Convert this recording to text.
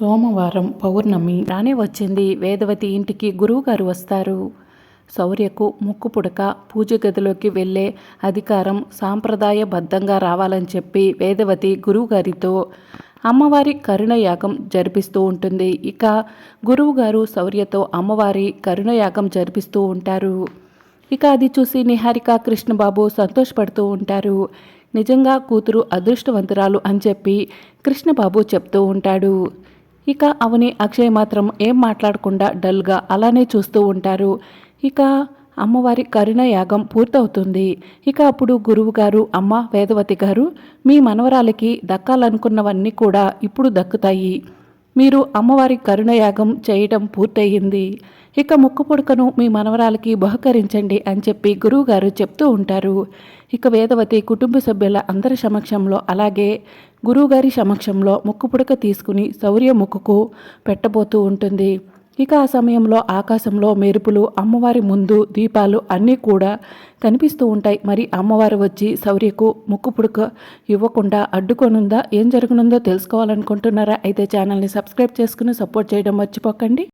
సోమవారం పౌర్ణమి రానే వచ్చింది. వేదవతి ఇంటికి గురువుగారు వస్తారు. శౌర్యకు ముక్కు పుడక పూజ గదిలోకి వెళ్ళే అధికారం సాంప్రదాయబద్ధంగా రావాలని చెప్పి వేదవతి గురువుగారితో అమ్మవారి కరుణయాగం జరిపిస్తూ ఉంటుంది. ఇక గురువుగారు శౌర్యతో అమ్మవారి కరుణయాగం జరిపిస్తూ ఉంటారు. ఇక అది చూసి నిహారిక కృష్ణబాబు సంతోషపడుతూ ఉంటారు. నిజంగా కూతురు అదృష్టవంతురాలు అని చెప్పి కృష్ణబాబు చెప్తూ ఉంటాడు. ఇక అవని అక్షయ్ మాత్రం ఏం మాట్లాడకుండా డల్గా అలానే చూస్తూ ఉంటారు. ఇక అమ్మవారి కరుణ యాగం పూర్తవుతుంది. ఇక అప్పుడు గురువు గారు అమ్మ వేదవతి గారు మీ మనవరాలకి దక్కాలనుకున్నవన్నీ కూడా ఇప్పుడు దక్కుతాయి. మీరు అమ్మవారి కరుణయాగం చేయటం పూర్తయింది. ఇక ముక్కు పుడకను మీ మనవరాలకి బహుకరించండి అని చెప్పి గురువుగారు చెప్తూ ఉంటారు. ఇక వేదవతి కుటుంబ సభ్యుల అందరి సమక్షంలో అలాగే గురువుగారి సమక్షంలో ముక్కు పుడక తీసుకుని శౌర్య ముక్కుకు పెట్టబోతూ ఉంటుంది. ఇక ఆ సమయంలో ఆకాశంలో మెరుపులు అమ్మవారి ముందు దీపాలు అన్నీ కూడా కనిపిస్తూ ఉంటాయి. మరి అమ్మవారు వచ్చి శౌర్యకు ముక్కు పుడక ఇవ్వకుండా అడ్డుకొనుందా? ఏం జరగనుందో తెలుసుకోవాలనుకుంటున్నారా? అయితే ఛానల్ని సబ్స్క్రైబ్ చేసుకుని సపోర్ట్ చేయడం మర్చిపోకండి.